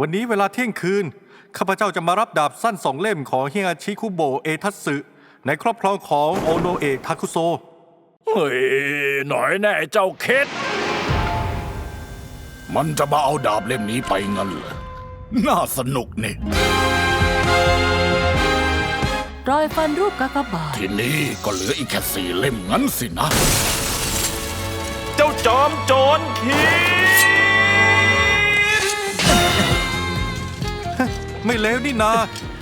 วันนี้เวลาเที่ยงคืน ข้าพเจ้าจะมารับดาบสั้นสองเล่มของเฮียชิคุโบะเอทัตสึ ในครอบครองของโอโนเอะทาคุโซ เฮ้ยหน่อยแน่เจ้าเคสมันจะมาเอาดาบเล่มนี้ไปงั้นเหรอ น่าสนุกนี่ รอยฟันรูปกากบาททีนี้ก็เหลืออีกแค่สี่เล่มงั้นสินะ เจ้าจอมโจรขีด ไม่เลวนี่นา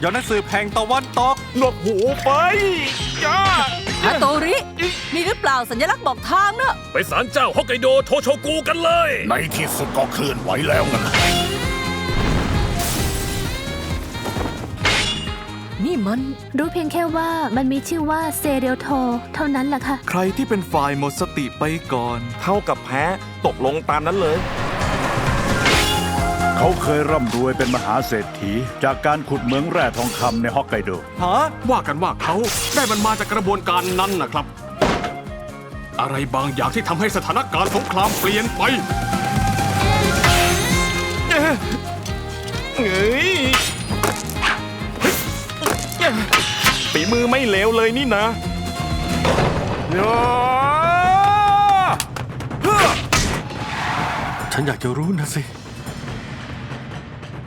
ย้อนหนังสือแพงตะวันตก หนวกหูไปจ้าฮาโตรินี่หรือเปล่าสัญลักษณ์บอกทางเนอะไปศาลเจ้าฮอกไกโดโทโชกูกันเลย ในที่สุดก็เคลื่อนไหวแล้วงั้นนี่มัน รู้เพียงแค่ว่ามันมีชื่อว่าเซเรียลโท เท่านั้นแหละค่ะ ใครที่เป็นฝ่ายหมดสติไปก่อน เท่ากับแพ้ ตกลงตามนั้นเลย เขาเคยร่ำรวยเป็นมหาเศรษฐี จากการขุดเหมืองแร่ทองคำในฮอกไกโด ฮะว่ากันว่าเขาได้มันมาจากกระบวนการนั้นนะครับ อะไรบางอย่างที่ทำให้สถานการณ์สงครามเปลี่ยนไปเฮ้ยฝีมือไม่เลวเลยนี่นะย่าฉันอยากจะรู้นะสิ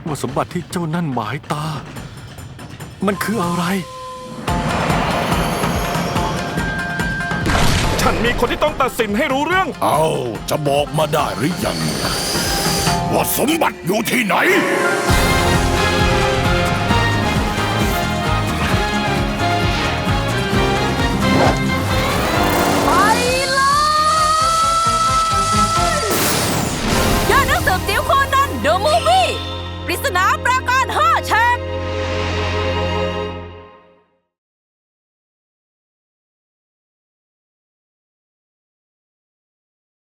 ว่าสมบัติที่เจ้านั่นหมายตา มันคืออะไร ฉันมีคนที่ต้องตัดสินให้รู้เรื่อง เอาจะบอกมาได้หรือยัง ว่าสมบัติอยู่ที่ไหน